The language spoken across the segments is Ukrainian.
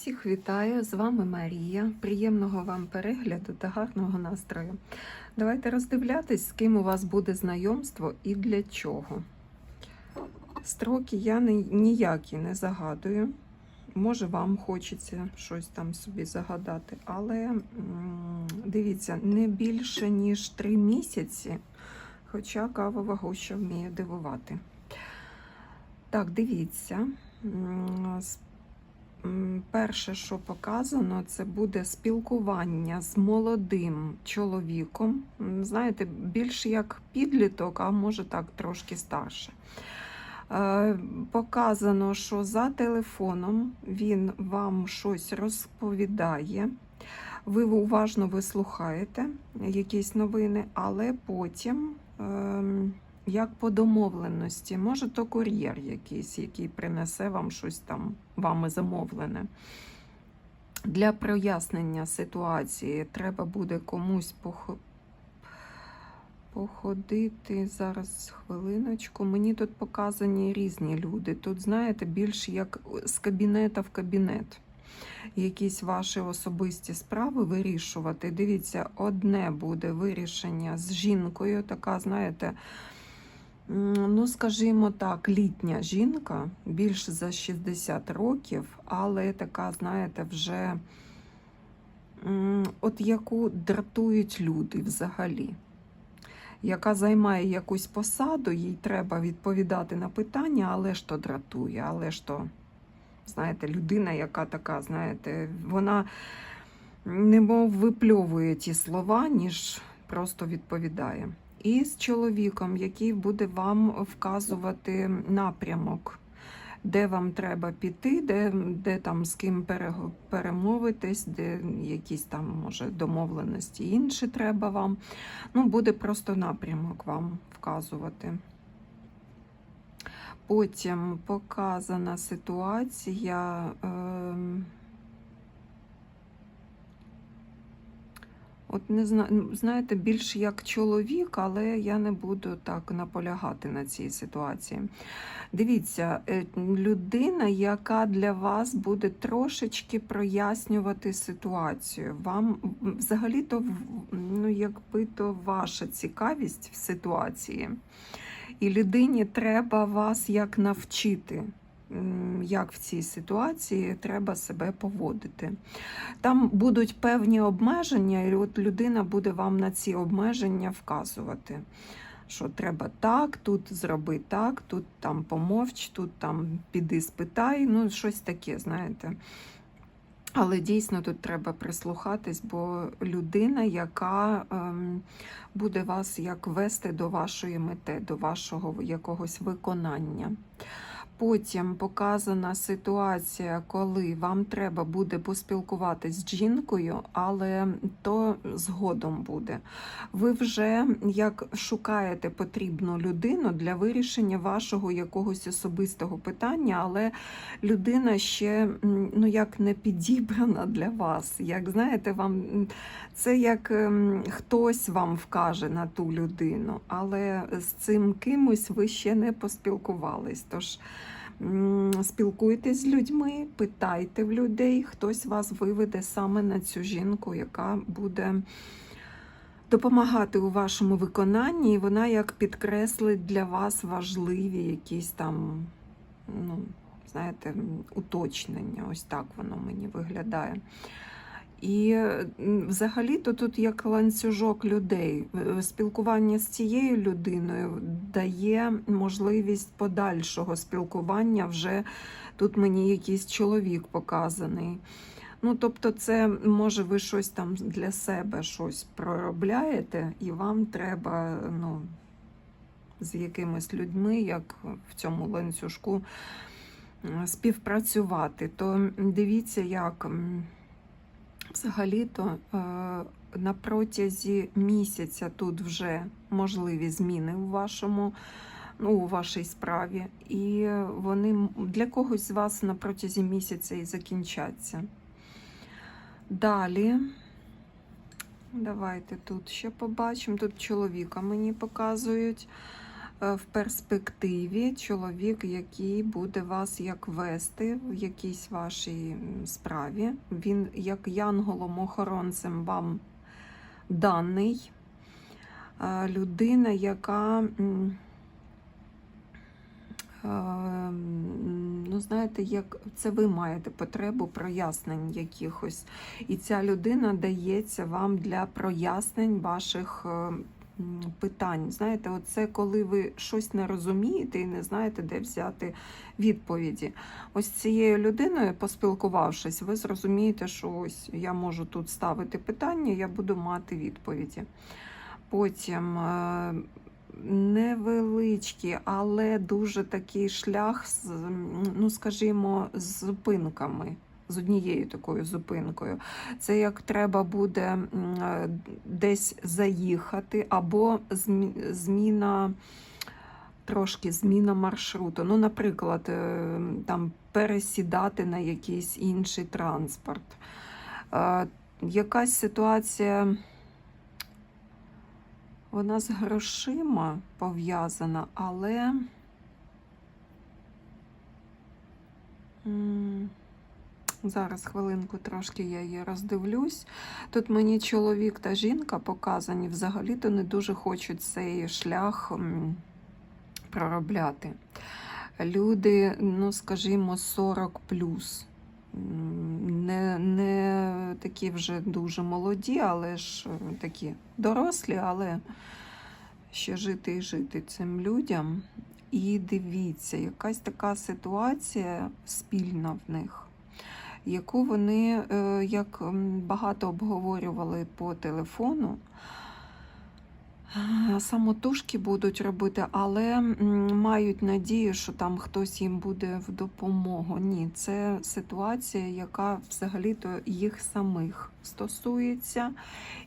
Всіх вітаю, з вами Марія. Приємного вам перегляду та гарного настрою. Давайте роздивлятись, з ким у вас буде знайомство і для чого. Строки я ніякі не загадую. Може, вам хочеться щось там собі загадати, але дивіться, не більше ніж три місяці, хоча кавова гуща вміє дивувати. Так, дивіться. Перше, що показано, це буде спілкування з молодим чоловіком. Знаєте, більш як підліток, а може так трошки старше. Е, Показано, що за телефоном він вам щось розповідає. Ви уважно вислухаєте якісь новини, але потім, ем, як по домовленості, може то кур'єр якийсь, який принесе вам щось там вами замовлене. Для прояснення ситуації треба буде комусь пох... походити. Зараз хвилиночку. Мені тут показані різні люди. Тут, знаєте, більш як з кабінета в кабінет. Якісь ваші особисті справи вирішувати. Дивіться, одне буде вирішення з жінкою, така, знаєте, ну, скажімо так, літня жінка, більше за 60 років, але така, знаєте, вже от яку дратують люди взагалі. Яка займає якусь посаду, їй треба відповідати на питання, але ж то дратує, але ж то, знаєте, людина, яка така, знаєте, вона немов випльовує ті слова, ніж просто відповідає. І з чоловіком, який буде вам вказувати напрямок, де вам треба піти, де, де там з ким перемовитись, де якісь там, може, домовленості інші треба вам. Ну, буде просто напрямок вам вказувати. Потім показана ситуація. ем, От не зна... ну, знаєте, більш як чоловік, але я не буду так наполягати на цій ситуації. Дивіться, е, людина, яка для вас буде трошечки прояснювати ситуацію. Вам взагалі-то ну, якби то ваша цікавість в ситуації. І людині треба вас як навчити, як в цій ситуації треба себе поводити. Там будуть певні обмеження, і от людина буде вам на ці обмеження вказувати. Що треба так, тут зроби так, тут там помовч, тут там піди спитай, ну щось таке, знаєте. Але дійсно тут треба прислухатись, бо людина, яка ем, буде вас як вести до вашої мети, до вашого якогось виконання. Потім показана ситуація, коли вам треба буде поспілкуватись з жінкою, але то згодом буде. Ви вже як шукаєте потрібну людину для вирішення вашого якогось особистого питання, але людина ще ну як не підібрана для вас. Як знаєте, вам це як хтось вам вкаже на ту людину, але з цим кимось ви ще не поспілкувались. Тож спілкуйтесь з людьми, питайте в людей, хтось вас виведе саме на цю жінку, яка буде допомагати у вашому виконанні, і вона як підкреслить для вас важливі якісь там, ну, знаєте, уточнення. Ось так воно мені виглядає. І взагалі-то тут як ланцюжок людей. Е, Спілкування з цією людиною дає можливість подальшого спілкування. Вже тут мені якийсь чоловік показаний. Ну, тобто, це може ви щось там для себе щось проробляєте, і вам треба ну, з якимись людьми, як в цьому ланцюжку, співпрацювати. То дивіться, як. Взагалі-то е, на протязі місяця тут вже можливі зміни у вашому, ну, у вашій справі, і вони для когось з вас на протязі місяця і закінчаться. Далі. Давайте тут ще побачимо. Тут чоловіка мені показують. Е, в перспективі чоловік, який буде вас як вести в якійсь вашій справі. Він як янголом-охоронцем вам даний. Е, Людина, яка. е, Ну, знаєте, як це ви маєте потребу прояснень якихось. І ця людина дається вам для прояснень ваших питань. Знаєте, оце коли ви щось не розумієте і не знаєте, де взяти відповіді. Ось цією людиною, поспілкувавшись, ви зрозумієте, що ось я можу тут ставити питання, я буду мати відповіді. Потім е, невеличкий, але дуже такий шлях ну скажімо, з зупинками. З однією такою зупинкою. Це як треба буде десь заїхати, або зміна, трошки зміна маршруту. Ну, наприклад, е, там пересідати на якийсь інший транспорт. Е, Якась ситуація вона з грошима пов'язана, але зараз хвилинку трошки я її роздивлюсь. Тут мені чоловік та жінка показані, взагалі-то не дуже хочуть цей шлях проробляти. Люди, ну скажімо, 40 плюс. Не, не такі вже дуже молоді, але ж е, такі дорослі, але ще жити і жити цим людям. І дивіться, якась така ситуація спільна в них, яку вони е, як багато обговорювали по телефону. Е, Самотужки будуть робити, але мають надію, що там хтось їм буде в допомогу. Ні, це ситуація, яка взагалі-то їх самих стосується,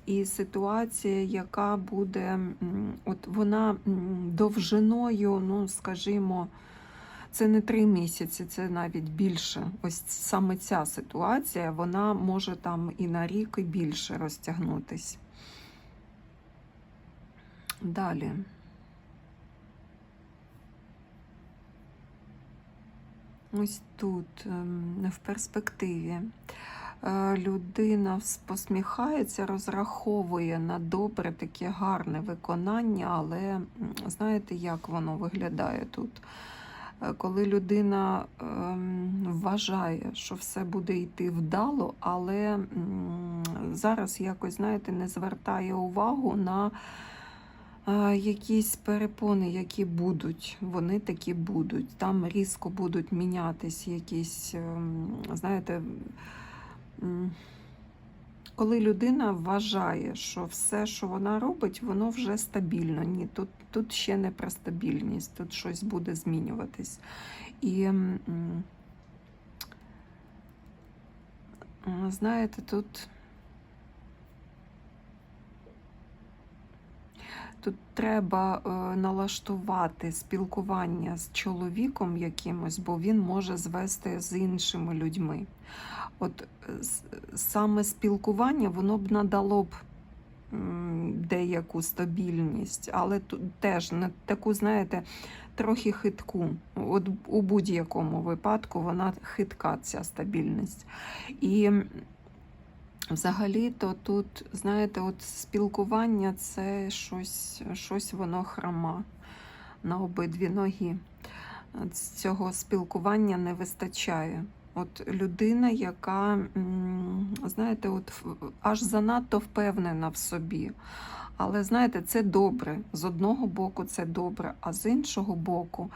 і ситуація, яка буде, от вона довжиною, ну скажімо, це не три місяці, це навіть більше. Ось саме ця ситуація, вона може там і на рік, і більше розтягнутись. Далі. Ось тут, ем, в перспективі, е, людина посміхається, розраховує на добре, таке гарне виконання, але знаєте, як воно виглядає тут? Е, Коли людина ем, вважає, що все буде йти вдало, але зараз якось, знаєте, не звертає увагу на якісь перепони, які будуть, вони такі будуть. Там різко будуть мінятись якісь, ем, знаєте, коли людина вважає, що все, що вона робить, воно вже стабільно. Ні, тут, тут ще не про стабільність, тут щось буде змінюватись. І знаєте, тут. Тут треба е, налаштувати спілкування з чоловіком якимось, бо він може звести з іншими людьми. От е, саме спілкування воно б надало б деяку стабільність, але тут теж не таку, знаєте, трохи хитку. От у будь-якому випадку вона хитка, ця стабільність. І Взагалі-то тут, знаєте, от спілкування це щось, щось воно хрома на обидві ноги. Цього спілкування не вистачає. От людина, яка, знаєте, от аж занадто впевнена в собі. Але знаєте, це добре. З одного боку це добре, а з іншого боку,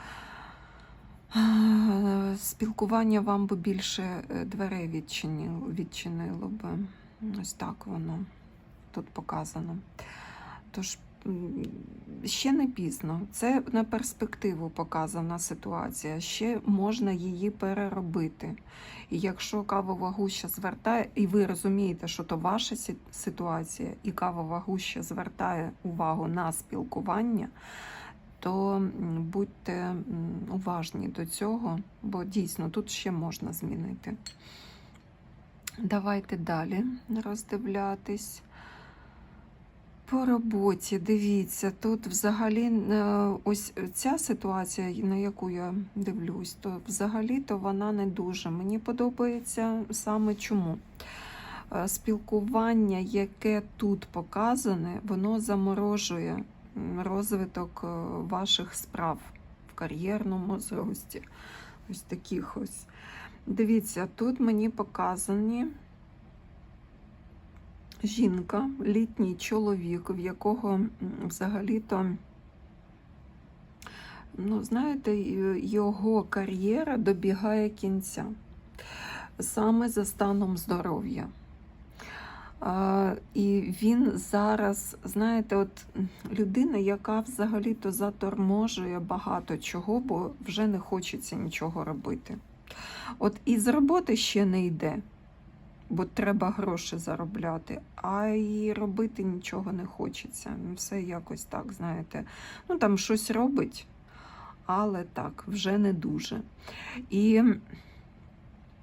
е, спілкування вам би більше е, дверей відчинило, відчинило би. Ось так воно тут показано. Тож ще не пізно. Це на перспективу показана ситуація. Ще можна її переробити. І якщо кавова гуща звертає, і ви розумієте, що то ваша ситуація, і кавова гуща звертає увагу на спілкування, то будьте уважні до цього, бо дійсно тут ще можна змінити. Давайте далі роздивлятись. По роботі, дивіться, тут взагалі е, ось ця ситуація, на яку я дивлюсь, то взагалі-то вона не дуже. Мені подобається саме чому. Е, Спілкування, яке тут показане, воно заморожує розвиток е, ваших справ в кар'єрному зрості. Ось таких ось. Дивіться, тут мені показані жінка, літній чоловік, в якого взагалі-то, ну, знаєте, його кар'єра добігає кінця саме за станом здоров'я. А, і він зараз, знаєте, от людина, яка взагалі-то заторможує багато чого, бо вже не хочеться нічого робити. От і з роботи ще не йде, бо треба гроші заробляти, а і робити нічого не хочеться. Ну, Все якось так, знаєте. Ну там щось робить, але так, вже не дуже. І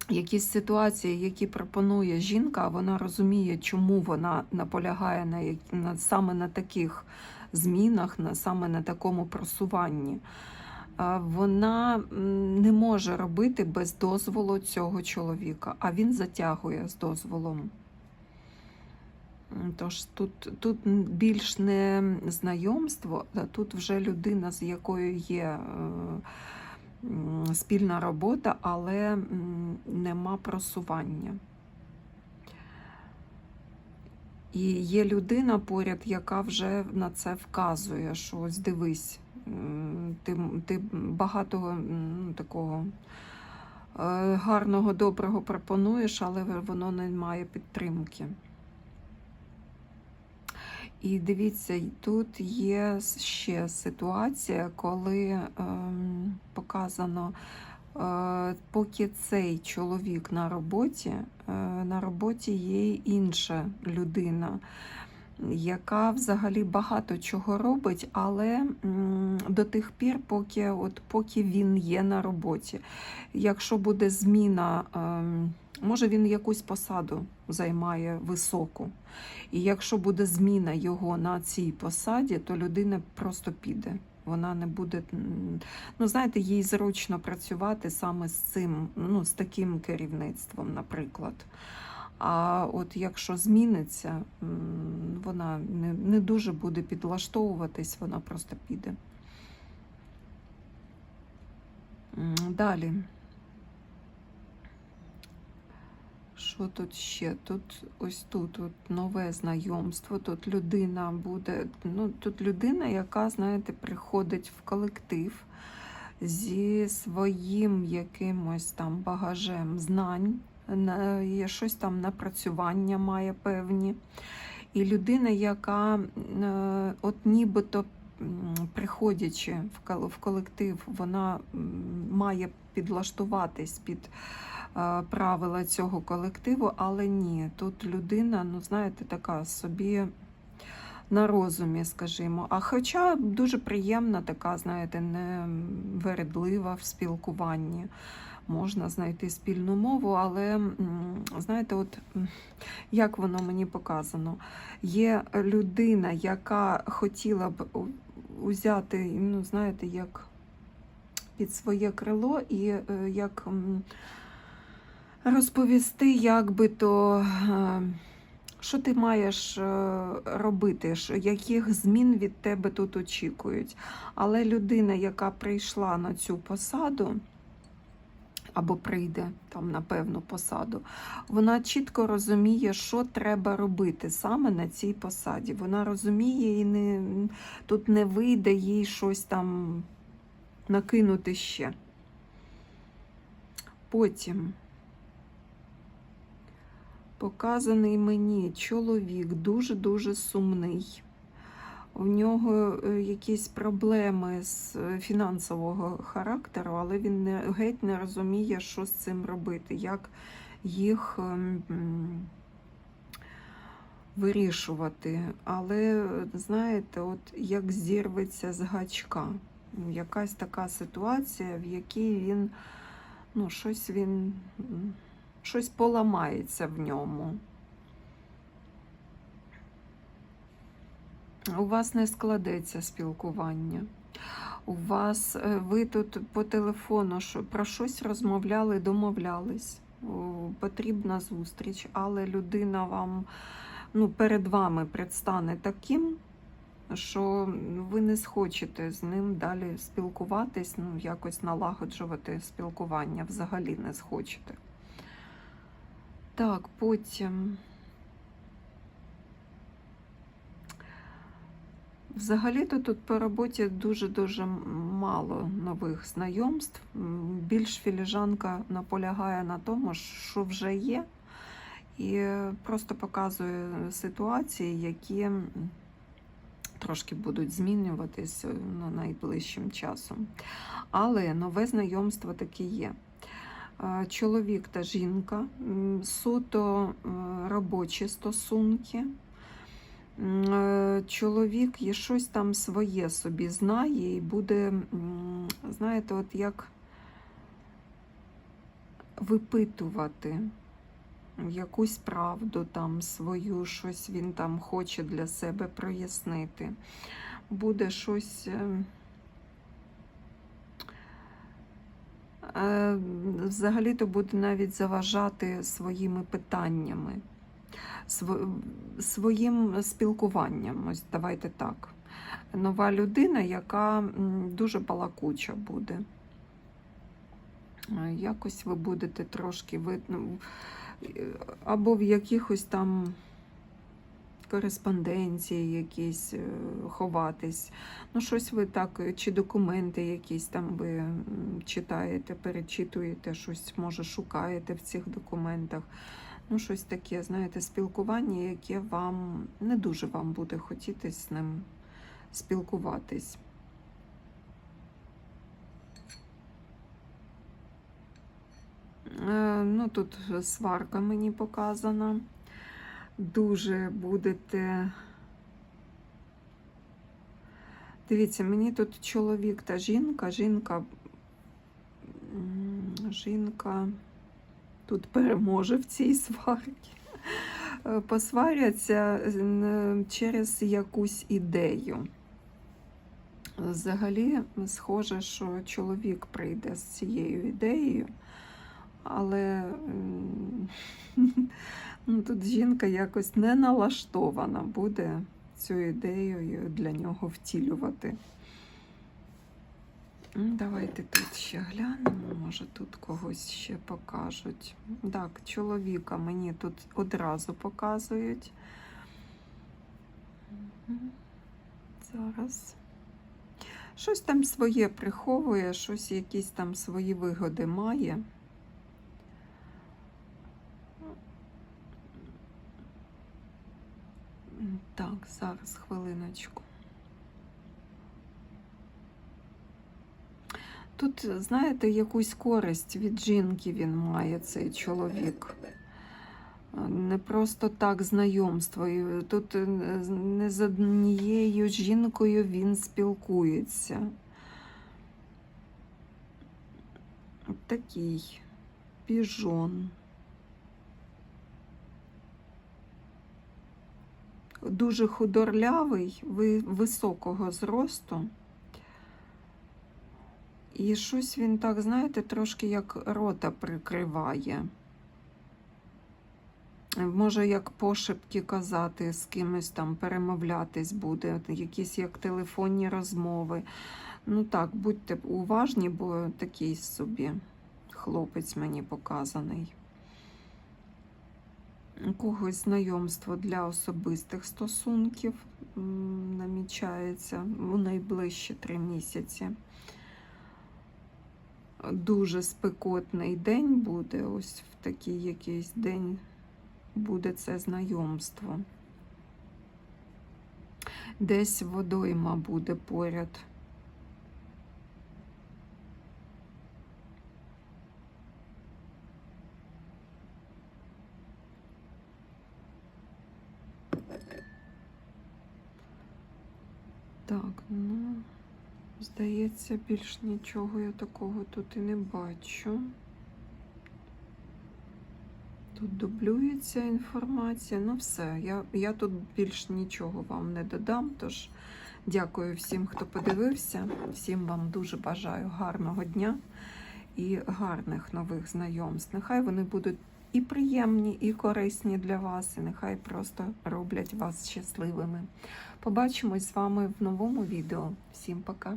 якісь ситуації, які пропонує жінка, вона розуміє, чому вона наполягає на, на саме на таких змінах, на саме на такому просуванні. Вона не може робити без дозволу цього чоловіка, а він затягує з дозволом. Тож тут, тут більш не знайомство, а тут вже людина, з якою є е, спільна робота, але нема просування. І є людина поряд, яка вже на це вказує, що ось дивись, ти, ти багато м, такого е, гарного, доброго пропонуєш, але воно не має підтримки. І дивіться, тут є ще ситуація, коли ем, показано, е, поки цей чоловік на роботі, е, на роботі є інша людина, яка взагалі багато чого робить, але до тих пір, поки, от, поки він є на роботі. Якщо буде зміна, ем, може він якусь посаду займає високу. І якщо буде зміна його на цій посаді, то людина просто піде. Вона не буде, ну знаєте, їй зручно працювати саме з цим, ну, з таким керівництвом, наприклад. А от якщо зміниться, вона не, не дуже буде підлаштовуватись, вона просто піде. Далі. Що тут ще? Тут ось тут от нове знайомство. Тут людина буде. Ну, тут людина, яка, знаєте, приходить в колектив зі своїм якимось там багажем знань, щось там напрацювання має певні. І людина, яка е, от нібито приходячи в колектив, вона має підлаштуватись під е, правила цього колективу, але ні, тут людина, ну знаєте, така собі на розумі, скажімо. А хоча дуже приємна, така, знаєте, не вередлива в спілкуванні. Можна знайти спільну мову, але знаєте, от як воно мені показано, є людина, яка хотіла б узяти, ну, знаєте, як під своє крило і е, як розповісти, як би то, е, що ти маєш е, робити, яких змін від тебе тут очікують. Але людина, яка прийшла на цю посаду, або прийде там на певну посаду, вона чітко розуміє, що треба робити саме на цій посаді. Вона розуміє і не, тут не вийде їй щось там накинути ще. Потім показаний мені чоловік дуже-дуже сумний. У нього е, якісь проблеми з е, фінансового характеру, але він не, геть не розуміє, що з цим робити, як їх ем, вирішувати. Але, знаєте, от як зірветься з гачка. Якась така ситуація, в якій він, ну, щось він, щось поламається в ньому. У вас не складеться спілкування. У вас е, ви тут по телефону про щось розмовляли, домовлялись. Потрібна зустріч, але людина вам ну, перед вами предстане таким, що ви не схочете з ним далі спілкуватись, ну, якось налагоджувати спілкування взагалі не схочете. Так, потім. Взагалі-то тут по роботі дуже-дуже мало нових знайомств. Більш філіжанка наполягає на тому, що вже є, і просто показує ситуації, які трошки будуть змінюватись е, ну, найближчим часом. Але нове знайомство таке є. Е, Чоловік та жінка, суто е, робочі стосунки. Е, Чоловік є щось там своє собі знає і буде, знаєте, от як випитувати якусь правду там свою, щось він там хоче для себе прояснити. Буде щось. е, е, Взагалі-то буде навіть заважати своїми питаннями своїм спілкуванням. Ось давайте так. Нова людина, яка дуже балакуча буде. Е, Якось ви будете трошки ви, ну, е, або в якихось там кореспонденції якісь е, ховатись. Ну, щось ви так, чи документи якісь там ви читаєте, перечитуєте, щось може шукаєте в цих документах. Ну, щось таке, знаєте, спілкування, яке вам не дуже вам буде хотітись з ним спілкуватись. Е, Ну, тут сварка мені показана. Дуже будете. Дивіться, мені тут чоловік та жінка. Жінка. Жінка тут переможе в цій сварці. Е, Посваряться е, через якусь ідею. Взагалі, схоже, що чоловік прийде з цією ідеєю, але ну, тут жінка якось не налаштована буде цю ідею для нього втілювати. Давайте тут ще глянемо, може тут когось ще покажуть. Так, чоловіка мені тут одразу показують. Зараз. Щось там своє приховує, щось якісь там свої вигоди має. Так, зараз хвилиночку. Тут, знаєте, якусь користь від жінки він має, цей чоловік. Не просто так знайомство. Тут е, не з однією жінкою він спілкується. Такий піжон. Дуже худорлявий, високого зросту. І щось він так, знаєте, трошки як рота прикриває. Може, як пошепки казати, з кимось там перемовлятись буде, якісь як телефонні розмови. Ну так, будьте уважні, бо такий собі хлопець мені показаний. Когось знайомство для особистих стосунків намічається у найближчі три місяці. Дуже спекотний день буде, ось в такий якийсь день буде це знайомство. Десь водойма буде поряд. Так, ну, здається, більш нічого я такого тут і не бачу. Тут дублюється інформація. Ну все, я, я тут більш нічого вам не додам. Тож дякую всім, хто подивився. Всім вам дуже бажаю гарного дня і гарних нових знайомств. Нехай вони будуть і приємні, і корисні для вас, і нехай просто роблять вас щасливими. Побачимось з вами в новому відео. Всім пока!